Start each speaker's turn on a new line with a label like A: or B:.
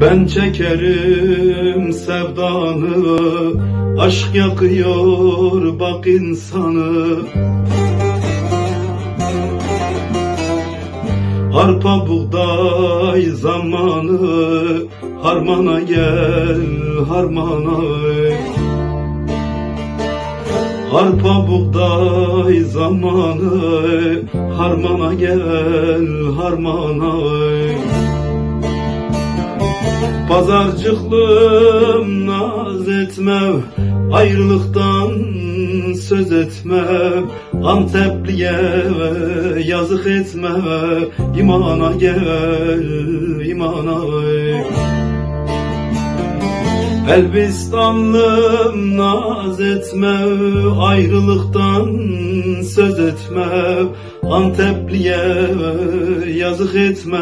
A: Ben çekerim sevdanı Aşk yakıyor bak insanı. Arpa buğday zamanı Harmana gel harmana Arpa buğday zamanı Harmana gel harmana Pazarcıklım naz etme Ayrılıktan söz etme Antepliye yazık etme İmana gel imana Elbistanlım naz etme Ayrılıktan söz etme Antepliye yazık etme